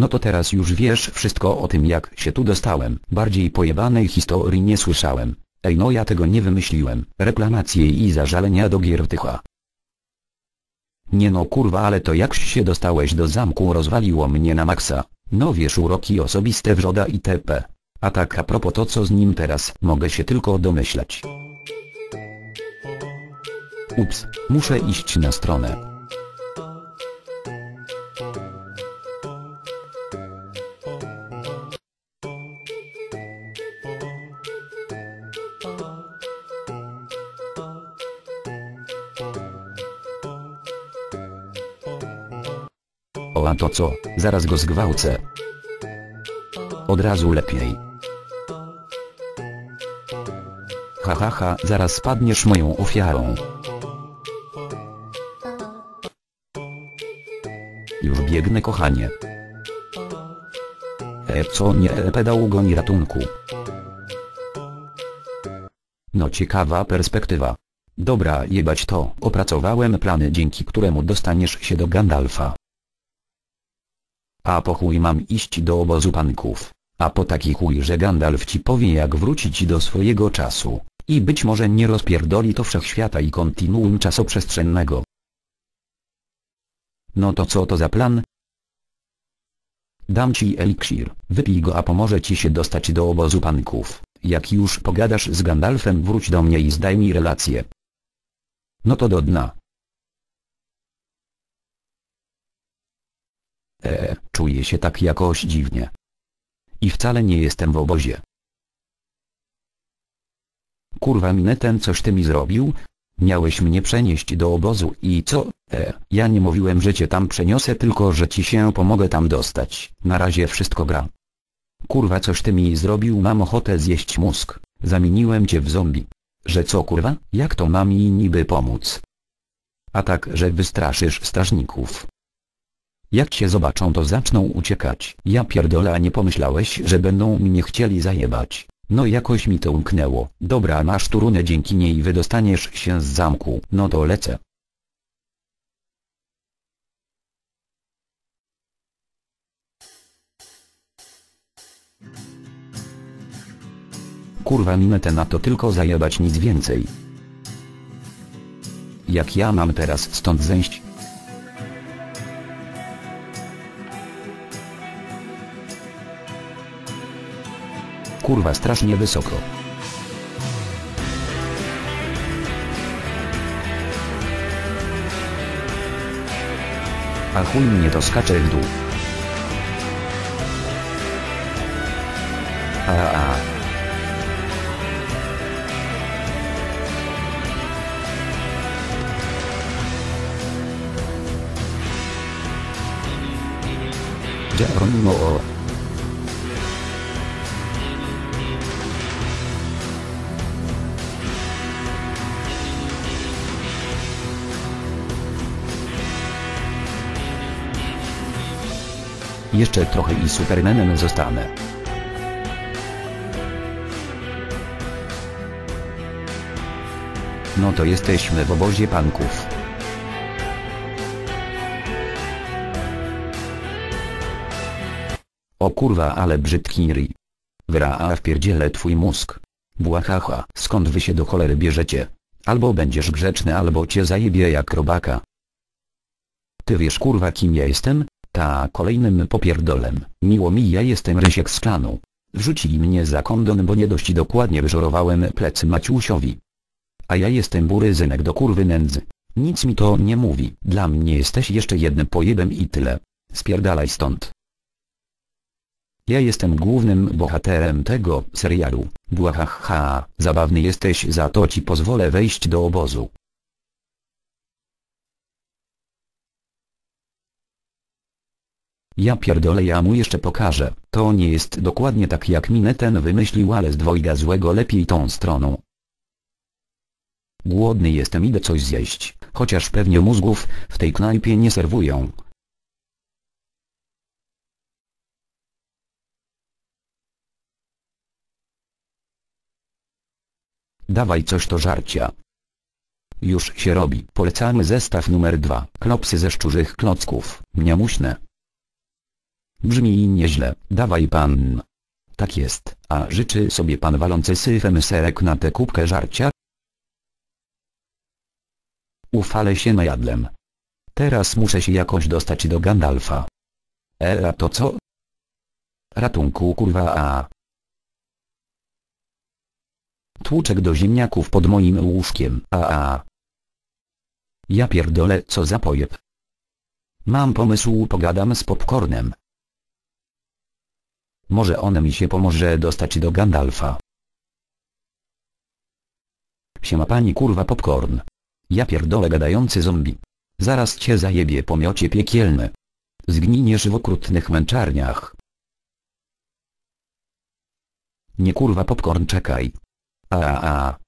No to teraz już wiesz wszystko o tym jak się tu dostałem. Bardziej pojebanej historii nie słyszałem. Ej no ja tego nie wymyśliłem. Reklamacje i zażalenia do Giertycha. Nie no kurwa ale to jak się dostałeś do zamku rozwaliło mnie na maksa. No wiesz uroki osobiste wrzoda itp. A tak a propos to co z nim teraz mogę się tylko domyślać. Ups, muszę iść na stronę. O a to co, zaraz go zgwałcę. Od razu lepiej. Ha ha ha, zaraz spadniesz moją ofiarą. Już biegnę kochanie. E co nie e, pedał goni ratunku. No ciekawa perspektywa. Dobra jebać to, opracowałem plany dzięki któremu dostaniesz się do Gandalfa. A po chuj mam iść do obozu panków. A po taki chuj, że Gandalf ci powie jak wrócić do swojego czasu. I być może nie rozpierdoli to wszechświata i kontinuum czasoprzestrzennego. No to co to za plan? Dam ci eliksir, wypij go a pomoże ci się dostać do obozu panków. Jak już pogadasz z Gandalfem wróć do mnie i zdaj mi relację. No to do dna. Eee, czuję się tak jakoś dziwnie. I wcale nie jestem w obozie. Kurwa minę ten coś ty mi zrobił? Miałeś mnie przenieść do obozu i co? E, ja nie mówiłem że cię tam przeniosę tylko że ci się pomogę tam dostać. Na razie wszystko gra. Kurwa coś ty mi zrobił mam ochotę zjeść mózg. Zamieniłem cię w zombie. Że co kurwa? Jak to mam mi niby pomóc? A tak, że wystraszysz strażników. Jak cię zobaczą to zaczną uciekać. Ja pierdolę a nie pomyślałeś że będą mnie chcieli zajebać. No jakoś mi to umknęło. Dobra masz tu runę dzięki niej wydostaniesz się z zamku. No to lecę. Kurwa minetę na to tylko zajebać nic więcej. Jak ja mam teraz stąd zejść? Kurwa strasznie wysoko. A chuj mnie to skacze w dół. A, a. Geronimo. Jeszcze trochę i Supermanem zostanę. No to jesteśmy w obozie panków. O kurwa ale brzydki ri. Wra a wpierdzielę twój mózg. Błahaha, skąd wy się do cholery bierzecie? Albo będziesz grzeczny albo cię zajebie jak robaka. Ty wiesz kurwa kim ja jestem? Ta kolejnym popierdolem. Miło mi ja jestem Rysiek z klanu. Wrzucili mnie za kondon bo nie dość dokładnie wyżorowałem plecy Maciusiowi. A ja jestem buryzynek do kurwy nędzy. Nic mi to nie mówi. Dla mnie jesteś jeszcze jednym pojebem i tyle. Spierdalaj stąd. Ja jestem głównym bohaterem tego serialu. Błahaha, zabawny jesteś za to ci pozwolę wejść do obozu. Ja pierdolę ja mu jeszcze pokażę. To nie jest dokładnie tak jak minę ten wymyślił ale z dwojga złego lepiej tą stroną. Głodny jestem idę coś zjeść, chociaż pewnie mózgów w tej knajpie nie serwują. Dawaj coś to żarcia. Już się robi. Polecamy zestaw numer dwa. Klopsy ze szczurzych klocków. Mniamuśne. Brzmi nieźle, dawaj pan. Tak jest, a życzy sobie pan walący syfem serek na tę kubkę żarcia? Ufale się najadlem. Teraz muszę się jakoś dostać do Gandalfa. E a to co? Ratunku kurwa a. Tłuczek do ziemniaków pod moim łóżkiem a a. Ja pierdolę co za pojeb. Mam pomysł pogadam z popcornem. Może on mi się pomoże dostać do Gandalfa. Siema pani kurwa popcorn. Ja pierdolę gadający zombie. Zaraz cię zajebie pomiocie piekielny. Zgnieniesz w okrutnych męczarniach. Nie kurwa popcorn czekaj. A a a.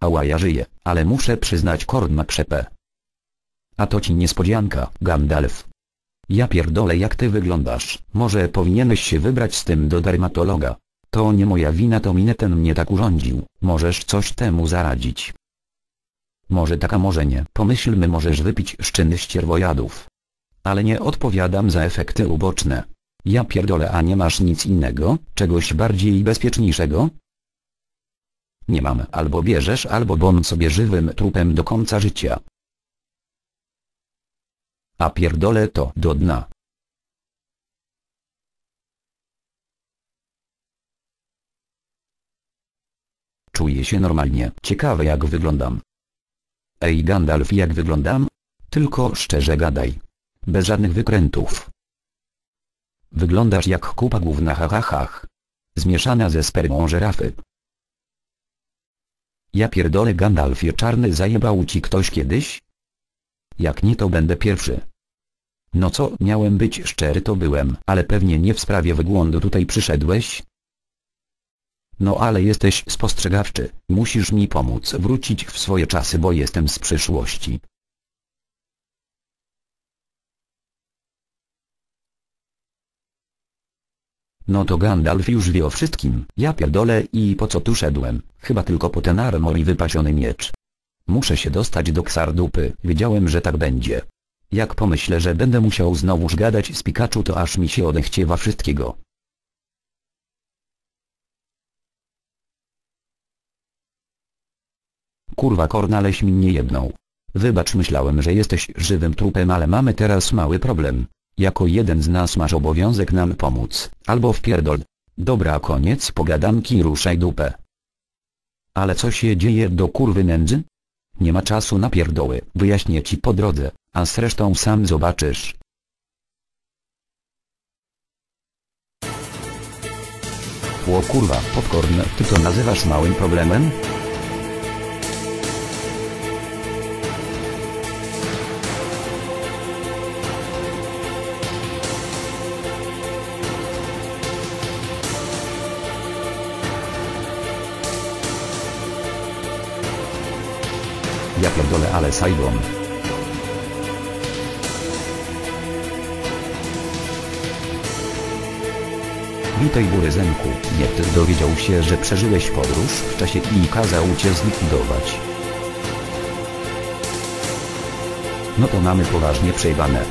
Ała ja żyję, ale muszę przyznać korn ma krzepę. A to ci niespodzianka, Gandalf. Ja pierdolę jak ty wyglądasz, może powinieneś się wybrać z tym do dermatologa. To nie moja wina to mineten mnie tak urządził, możesz coś temu zaradzić. Może taka może nie, pomyślmy możesz wypić szczyny ścierwojadów. Ale nie odpowiadam za efekty uboczne. Ja pierdolę a nie masz nic innego, czegoś bardziej bezpieczniejszego? Nie mam albo bierzesz albo bon sobie żywym trupem do końca życia. A pierdolę to do dna. Czuję się normalnie. Ciekawe jak wyglądam. Ej Gandalf jak wyglądam? Tylko szczerze gadaj. Bez żadnych wykrętów. Wyglądasz jak kupa główna hahachach. Zmieszana ze spermą żerafy. Ja pierdolę Gandalfie czarny zajebał ci ktoś kiedyś? Jak nie to będę pierwszy. No co, miałem być szczery to byłem, ale pewnie nie w sprawie wyglądu tutaj przyszedłeś? No ale jesteś spostrzegawczy, musisz mi pomóc wrócić w swoje czasy bo jestem z przyszłości. No to Gandalf już wie o wszystkim, ja pierdolę i po co tu szedłem, chyba tylko po ten armor i wypasiony miecz. Muszę się dostać do Ksardupy, wiedziałem że tak będzie. Jak pomyślę że będę musiał znowuż gadać z Pikachu to aż mi się odechciewa wszystkiego. Kurwa kornaleś nie jedną. Wybacz myślałem że jesteś żywym trupem ale mamy teraz mały problem. Jako jeden z nas masz obowiązek nam pomóc, albo wpierdol. Dobra koniec pogadanki ruszaj dupę. Ale co się dzieje do kurwy nędzy? Nie ma czasu na pierdoły, wyjaśnię ci po drodze, a zresztą sam zobaczysz. Ło kurwa, popcorn, ty to nazywasz małym problemem? Ja pierdolę ale Saigon. Witaj Buryzenku, Jeter dowiedział się, że przeżyłeś podróż w czasie i kazał cię zlikwidować. No to mamy poważnie przejebane.